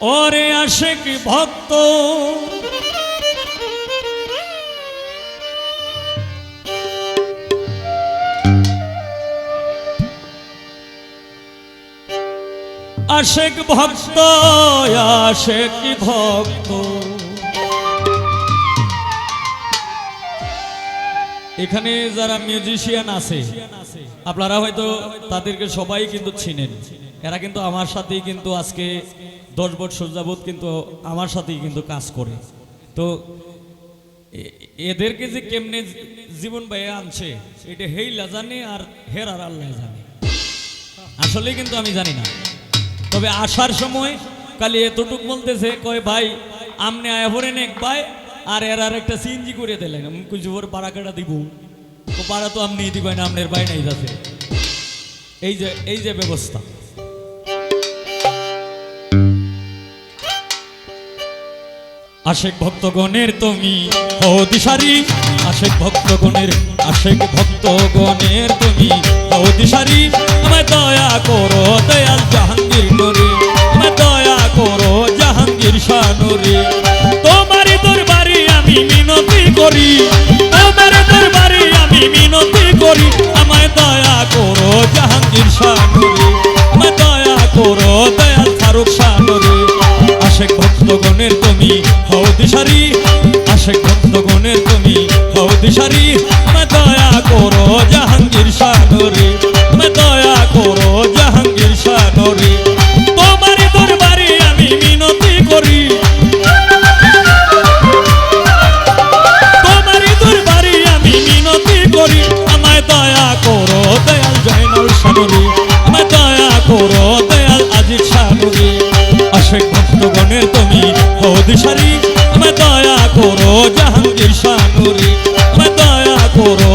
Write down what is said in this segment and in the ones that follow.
ওরে আশেক ভক্ত। আশেক ভক্ত আশেক ভক্ত। এখানে যারা মিউজিশিয়ান আছে, আপনারা হয়তো তাদেরকে সবাই কিন্তু চিনেন। এরা কিন্তু আমার সাথেই কিন্তু আজকে দশ বছর যাবৎ কিন্তু আমার সাথেই কিন্তু কাজ করে। তো এদেরকে যে কেমনে জীবন বাইয়ে আনছে, এটা হেই জানে আর হের আর আল্লাহ জানে। আসলে কিন্তু আমি জানি না। তবে আসার সময় কালি এতটুক বলতেছে, কয়, ভাই, আমনে আয়া ভরে নেক, ভাই। আর এর আর একটা সিএনজি করে দিলেন। আমি কিছু ভরে পাড়া কাটা দিব। তো পাড়া তো আপনি দিবেন আপনার বাই নাই যাচ্ছে। এই যে এই যে ব্যবস্থা। আশেক ভক্তগণের তুমি হো দিশারি। আশেক ভক্তগণের আশেক ভক্তগণের তুমি হো দিশারি। আমায় দয়া করো দয়াল জাহাঙ্গীর নুরি আমায় দয়া করো জাহাঙ্গীর শাহ নুরি তোমারই দরবারে আমি মিনতি করি, তোমার দরবারে আমি মিনতি করি, আমায় দয়া করো জাহাঙ্গীর শাহ আমায় দয়া করো দয়াল ফারুক শাহ নুরি আশেক ভক্তগণের তুমি হও দিশারি। আশেক তুমি আমায় দয়া করো জাহাঙ্গীর আমায় দয়া করো জাহাঙ্গীর আমি মিনতি আমি আমায় দয়া করো দয়াল জয়নাল আমায় দয়া দয়াল তুমি হো দিশারি আমায় দয়া করো জাহাঙ্গীর শাহরি আমায় দয়া করো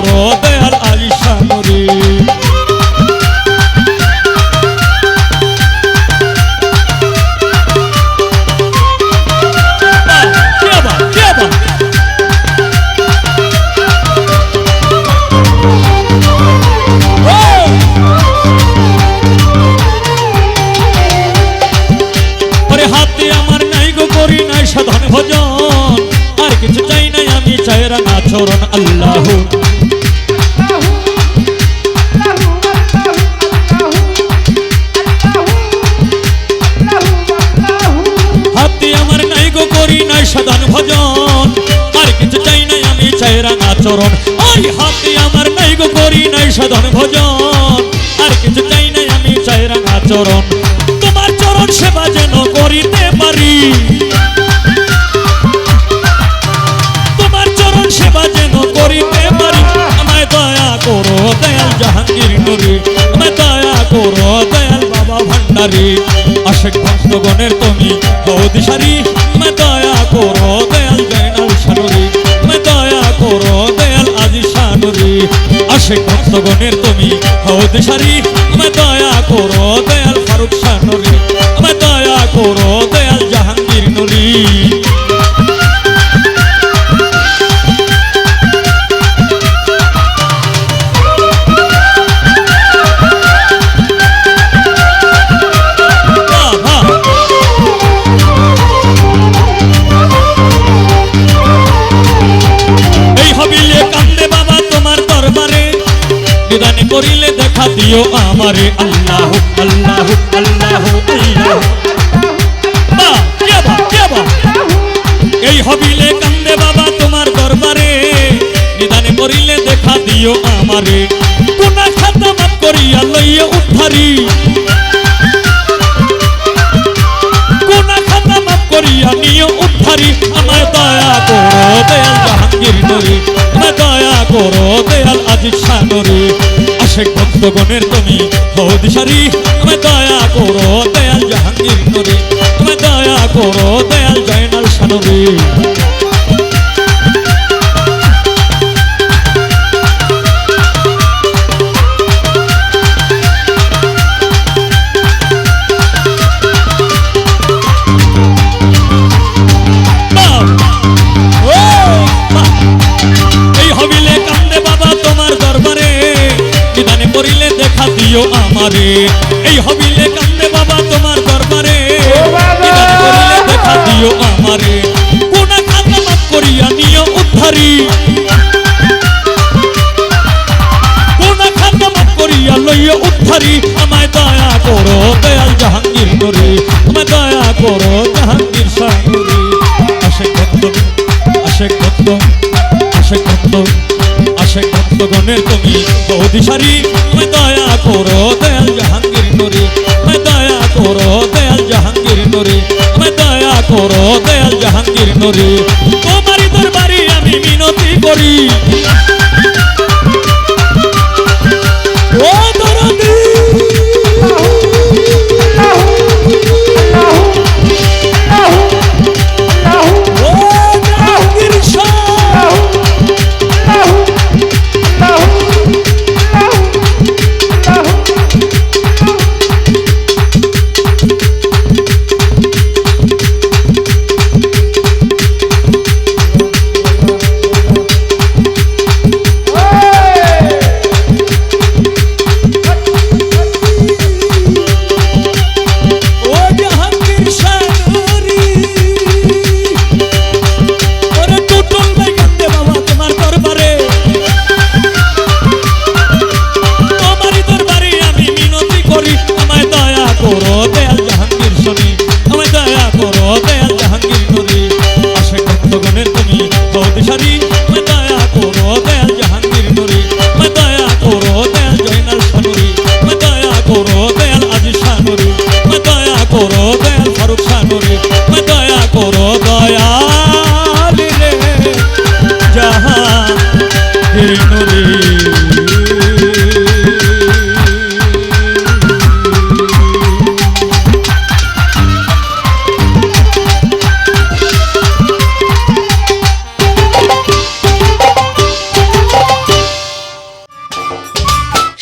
বড় দয়াল আইসা মরে সাধন ভজন। আর কিছু চাই নাই আমি, চাই রাঙা চরণ আল্লাহ। চরণ। ওই হাতে আমার নাই গো করি নাই সাধন ভজন। আর কিছু চাই নাই আমি, চাই রাঙা চরণ। তোমার চরণ সেবা যেন করিতে পারি। দয়াল বাবা ভান্ডারি। আশেক ভক্তগণের তুমি বৌদিশারি আমায় আশেক ভক্তগণের তুমি বৌদিশারি আমায় দয়া করো দেখা দিও আমারে। আল্লাহ আল্লাহ আল্লাহ? এই হবিলে কান্দে বাবা তোমার দরবারে। নিদানে করিলে দেখা দিও আমারে। কোনা আমায় দয়া করো, দয়াল জাহাঙ্গীর নরে আশেক ভক্তগণের তুমি হও দিশারি আমায় দয়া করো, দয়াল জাহাঙ্গীর নবী আমায় দয়া করো, দয়াল জয়নাল সানরে আমারে এই হবিলে কান্দে বাবা তোমার দরবারে। দেখা দিও আমারে। কোনা খাতা মাপ করিয়া নিও উদ্ধারি। কোনা খাতা মাপ করিয়া লইয়া উদ্ধারি। আমায় দয়া করো দয়াল জাহাঙ্গীর নরে। আমায় দয়া করো জাহাঙ্গীর সাগরে আশেক ভক্ত আশেক ভক্ত আশেক ভক্ত ভক্তগণের তুমি বৌদিশারি মে দয়া করো দয়াল জাহাঙ্গীর নরে মে দয়া করো দয়াল জাহাঙ্গীর নরে মে দয়া করো দয়াল জাহাঙ্গীর নরে। তোমারি দরবারে আমি মিনতি করি। দয়া